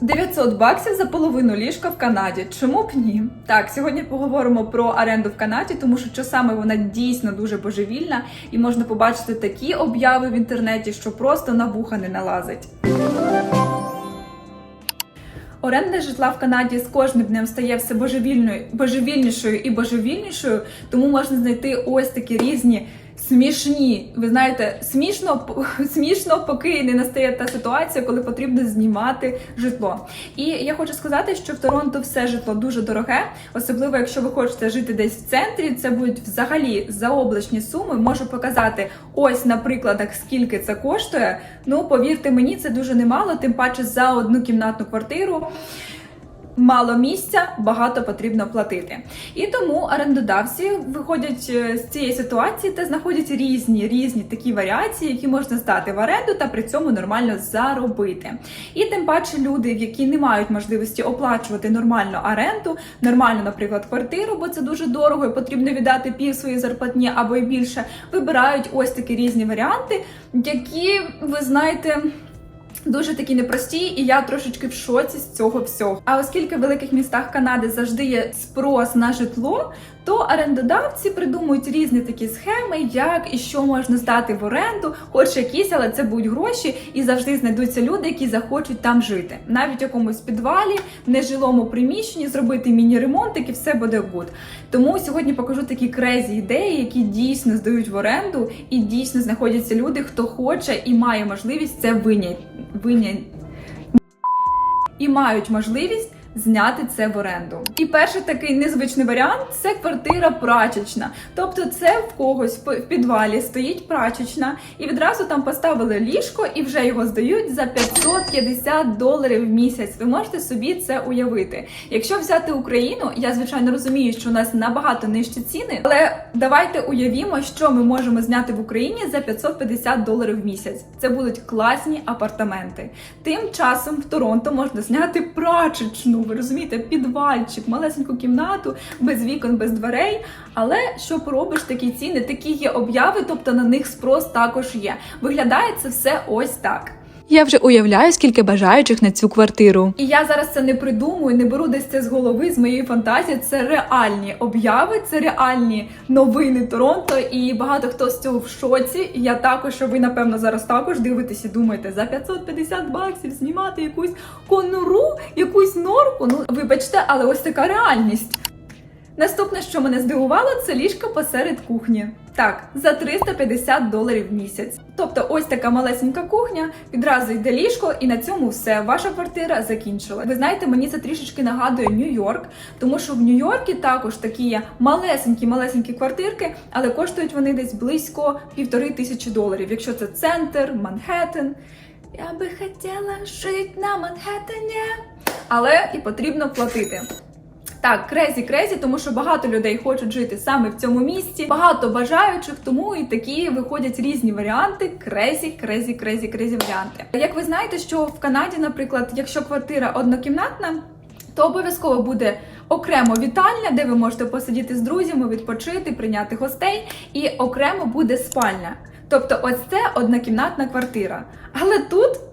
900 баксів за половину ліжка в Канаді. Чому б ні? Так, сьогодні поговоримо про оренду в Канаді, тому що часами вона дійсно дуже божевільна, і можна побачити такі обяви в інтернеті, що просто на вуха не налазить. Оренда житла в Канаді з кожним днем стає все божевільною, божевільнішою і божевільнішою, тому можна знайти ось такі різні смішні. Ви знаєте, смішно, смішно, поки не настає та ситуація, коли потрібно знімати житло. І я хочу сказати, що в Торонто все житло дуже дороге, особливо якщо ви хочете жити десь в центрі. Це будуть взагалі заоблачні суми. Можу показати ось на прикладах, скільки це коштує. Ну повірте мені, це дуже немало, тим паче за одну кімнатну квартиру. Мало місця, багато потрібно платити. І тому орендодавці виходять е, з цієї ситуації та знаходять різні різні такі варіації, які можна здати в оренду та при цьому нормально заробити. І тим паче люди, які не мають можливості оплачувати нормальну оренду, нормальну, наприклад, квартиру, бо це дуже дорого і потрібно віддати пів своєї зарплатні або й більше, вибирають ось такі різні варіанти, які ви знаєте. Дуже такі непрості, і я трошечки в шоці з цього всього. А оскільки в великих містах Канади завжди є спрос на житло, то орендодавці придумують різні такі схеми, як і що можна здати в оренду, хоч якісь, але це будуть гроші, і завжди знайдуться люди, які захочуть там жити. Навіть в якомусь підвалі, нежилому приміщенні, зробити міні-ремонтик і все буде гуд. Тому сьогодні покажу такі крезі ідеї, які дійсно здають в оренду, і дійсно знаходяться люди, хто хоче і має можливість це виняти. Виня... І мають можливість зняти це в оренду. І перший такий незвичний варіант це квартира прачечна. Тобто, це в когось в підвалі стоїть прачечна, і відразу там поставили ліжко і вже його здають за 550 доларів в місяць. Ви можете собі це уявити. Якщо взяти Україну, я звичайно розумію, що у нас набагато нижчі ціни, але давайте уявімо, що ми можемо зняти в Україні за 550 доларів в місяць. Це будуть класні апартаменти. Тим часом в Торонто можна зняти прачечну. Ви розумієте, підвальчик, малесеньку кімнату, без вікон, без дверей. Але що поробиш такі ціни? Такі є обяви, тобто на них спрос також є. Виглядає це все ось так. Я вже уявляю, скільки бажаючих на цю квартиру. І я зараз це не придумую, не беру десь це з голови, з моєї фантазії. Це реальні обяви, це реальні новини Торонто. І багато хто з цього в шоці. Я також, що ви напевно зараз також дивитесь і думаєте, за 550 баксів знімати якусь конуру, якусь норку. Ну вибачте, але ось така реальність. Наступне, що мене здивувало, це ліжко посеред кухні. Так, за 350 доларів в місяць. Тобто, ось така малесенька кухня, відразу йде ліжко, і на цьому все. Ваша квартира закінчила. Ви знаєте, мені це трішечки нагадує Нью-Йорк, тому що в Нью-Йоркі також такі є малесенькі, малесенькі квартирки, але коштують вони десь близько півтори тисячі доларів. Якщо це центр, Манхеттен. Я би хотіла жити на Манхеттені, але і потрібно платити. Так, крезі, крезі, тому що багато людей хочуть жити саме в цьому місці, багато бажаючих, тому і такі виходять різні варіанти. Крезі, крезі, крезі, крезі варіанти. Як ви знаєте, що в Канаді, наприклад, якщо квартира однокімнатна, то обов'язково буде окремо вітальня, де ви можете посидіти з друзями, відпочити, прийняти гостей, і окремо буде спальня. Тобто, ось це однокімнатна квартира. Але тут.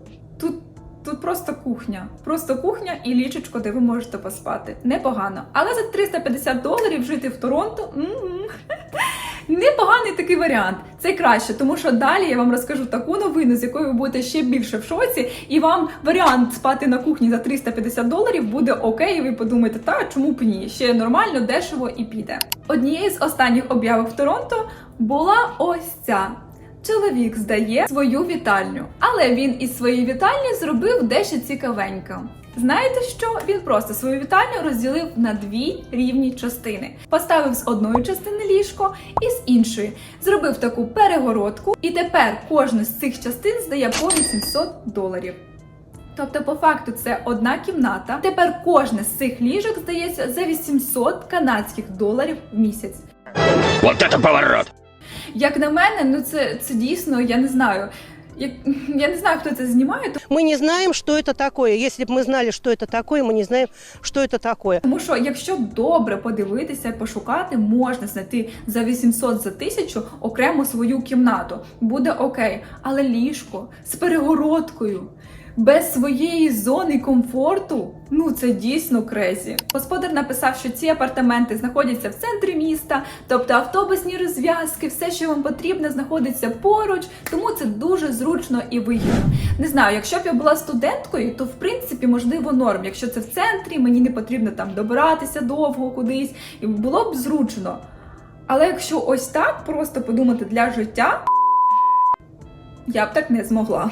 Тут просто кухня, просто кухня і ліжечко, де ви можете поспати. Непогано. Але за 350 доларів жити в Торонто непоганий такий варіант. Це краще, тому що далі я вам розкажу таку новину, з якою ви будете ще більше в шоці, і вам варіант спати на кухні за 350 доларів буде окей. І ви подумаєте, та чому б ні? Ще нормально, дешево і піде. Однією з останніх об'явок в Торонто була ось ця. Чоловік здає свою вітальню, але він із своєї вітальні зробив дещо цікавенько. Знаєте що? Він просто свою вітальню розділив на дві рівні частини. Поставив з одної частини ліжко і з іншої. Зробив таку перегородку, і тепер кожна з цих частин здає по 800 доларів. Тобто, по факту, це одна кімната. Тепер кожне з цих ліжок здається за 800 канадських доларів в місяць. Вот это поворот! Як на мене, ну це, це дійсно, я не знаю. Я, я не знаю, хто це знімає, Мы не знаем, что это такое. Если бы мы знали, что это такое, мы не знаем, что это такое. тому що якщо добре подивитися, пошукати, можна знайти за 800 за тисячу окремо свою кімнату. Буде окей. Але ліжко з перегородкою. без своєї зони комфорту. Ну це дійсно крезі. Господар написав, що ці апартаменти знаходяться в центрі міста, тобто автобусні розв'язки, все, що вам потрібно, знаходиться поруч, тому це дуже зручно і вигідно. Не знаю, якщо б я була студенткою, то в принципі можливо норм. Якщо це в центрі, мені не потрібно там добиратися довго кудись, і було б зручно. Але якщо ось так просто подумати для життя, я б так не змогла.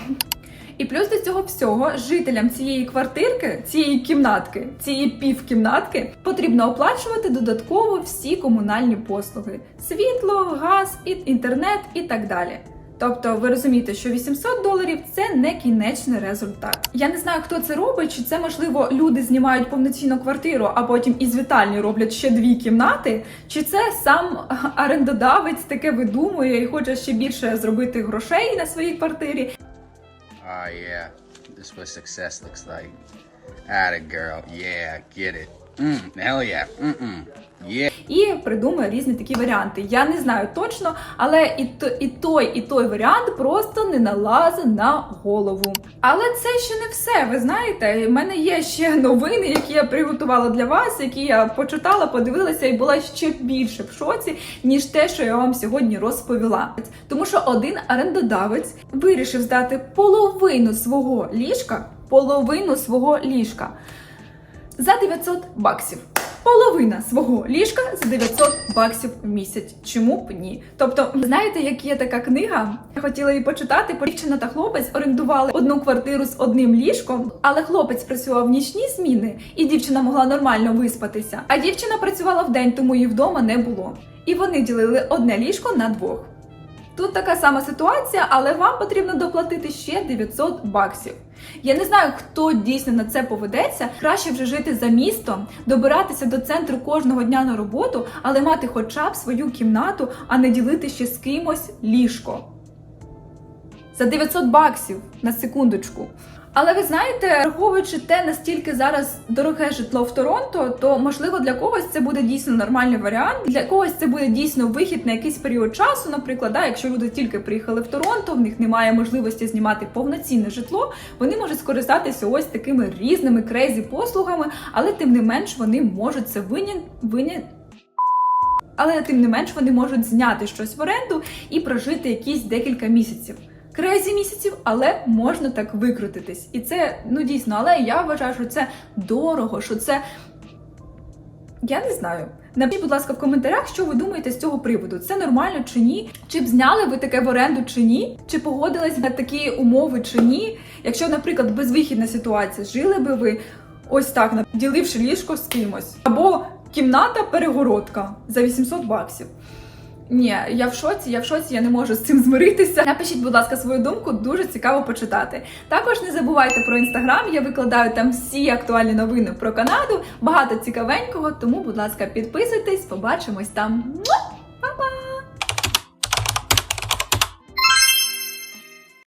І плюс до цього всього жителям цієї квартирки, цієї кімнатки, цієї півкімнатки потрібно оплачувати додатково всі комунальні послуги: світло, газ, інтернет і так далі. Тобто ви розумієте, що 800 доларів це не кінечний результат. Я не знаю, хто це робить, чи це можливо люди знімають повноцінну квартиру, а потім із вітальні роблять ще дві кімнати, чи це сам орендодавець таке видумує і хоче ще більше зробити грошей на своїй квартирі, Oh yeah, this is what success looks like. Atta girl, yeah, get it. Mm, hell yeah. Mm-mm. Yeah. і придумує різні такі варіанти. Я не знаю точно, але і, то, і той, і той варіант просто не налазить на голову. Але це ще не все. Ви знаєте, в мене є ще новини, які я приготувала для вас, які я почитала, подивилася і була ще більше в шоці, ніж те, що я вам сьогодні розповіла. Тому що один орендодавець вирішив здати половину свого ліжка, половину свого ліжка за 900 баксів. Половина свого ліжка за 900 баксів в місяць. Чому б ні? Тобто, знаєте, як є така книга? Я хотіла її почитати. Дівчина та хлопець орендували одну квартиру з одним ліжком, але хлопець працював в нічні зміни, і дівчина могла нормально виспатися. А дівчина працювала в день, тому її вдома не було. І вони ділили одне ліжко на двох. Тут така сама ситуація, але вам потрібно доплатити ще 900 баксів. Я не знаю, хто дійсно на це поведеться. Краще вже жити за містом, добиратися до центру кожного дня на роботу, але мати хоча б свою кімнату, а не ділити ще з кимось ліжко. За 900 баксів на секундочку. Але ви знаєте, враховуючи те, настільки зараз дороге житло в Торонто, то можливо для когось це буде дійсно нормальний варіант. Для когось це буде дійсно вихід на якийсь період часу. Наприклад, да, якщо люди тільки приїхали в Торонто, в них немає можливості знімати повноцінне житло, вони можуть скористатися ось такими різними крейзі послугами, але тим не менш вони можуть це виня... виня... Але тим не менш вони можуть зняти щось в оренду і прожити якісь декілька місяців. Крезі місяців, але можна так викрутитись. І це ну дійсно, але я вважаю, що це дорого, що це. Я не знаю. Напишіть, будь ласка, в коментарях, що ви думаєте з цього приводу. Це нормально чи ні? Чи б зняли ви таке в оренду чи ні? Чи погодились на такі умови чи ні? Якщо, наприклад, безвихідна ситуація, жили би ви ось так, діливши ліжко з кимось, або кімната перегородка за 800 баксів. Ні, я в шоці, я в шоці, я не можу з цим змиритися. Напишіть, будь ласка, свою думку, дуже цікаво почитати. Також не забувайте про інстаграм, я викладаю там всі актуальні новини про Канаду, багато цікавенького. Тому, будь ласка, підписуйтесь, побачимось там.